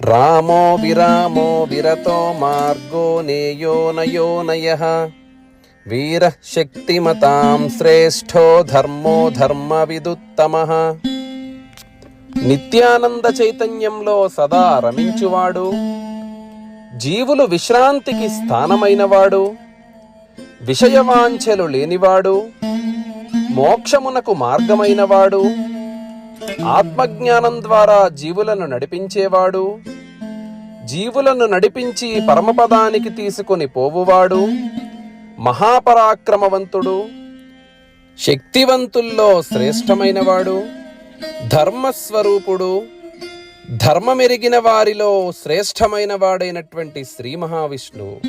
రామో విరామో విరతో మార్గో నేయో నయో నయ. వీర శక్తిమతాం శ్రేష్ఠో ధర్మో ధర్మ విదుత్తమ నిత్యానంద చైతన్యంలో సదా రమించువాడు. జీవులు విశ్రాంతికి స్థానమైనవాడు విషయవాంఛలు లేనివాడు మోక్షమునకు మార్గమైనవాడు ఆత్మజ్ఞానం ద్వారా జీవులను నడిపించేవాడు జీవులను నడిపించి పరమపదానికి తీసుకొని పోవువాడు మహాపరాక్రమవంతుడు శక్తివంతుల్లో శ్రేష్టమైనవాడు ధర్మస్వరూపుడు ధర్మమెరిగిన వారిలో శ్రేష్టమైన వాడైనటువంటి శ్రీ మహావిష్ణువు.